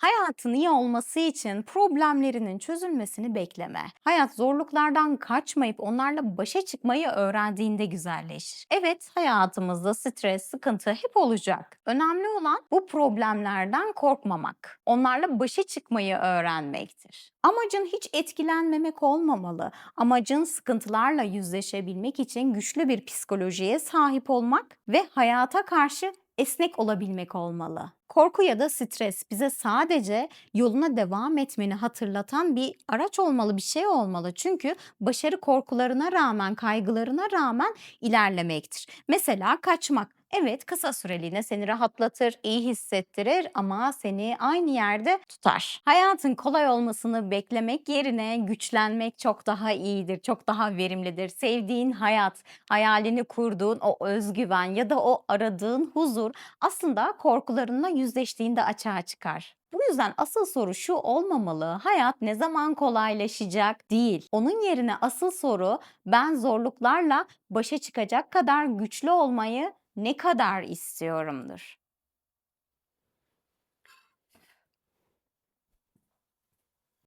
Hayatın iyi olması için problemlerinin çözülmesini bekleme. Hayat zorluklardan kaçmayıp onlarla başa çıkmayı öğrendiğinde güzelleşir. Evet, hayatımızda stres, sıkıntı hep olacak. Önemli olan bu problemlerden korkmamak. Onlarla başa çıkmayı öğrenmektir. Amacın hiç etkilenmemek olmamalı. Amacın sıkıntılarla yüzleşebilmek için güçlü bir psikolojiye sahip olmak ve hayata karşı esnek olabilmek olmalı. Korku ya da stres bize sadece yoluna devam etmeni hatırlatan bir araç olmalı, bir şey olmalı. Çünkü başarı korkularına rağmen, kaygılarına rağmen ilerlemektir. Mesela kaçmak. Evet, kısa süreliğine seni rahatlatır, iyi hissettirir ama seni aynı yerde tutar. Hayatın kolay olmasını beklemek yerine güçlenmek çok daha iyidir, çok daha verimlidir. Sevdiğin hayat, hayalini kurduğun o özgüven ya da o aradığın huzur aslında korkularınla yüzleştiğinde açığa çıkar. Bu yüzden asıl soru şu olmamalı. Hayat ne zaman kolaylaşacak değil. Onun yerine asıl soru ben zorluklarla başa çıkacak kadar güçlü olmayı ne kadar istiyorumdur.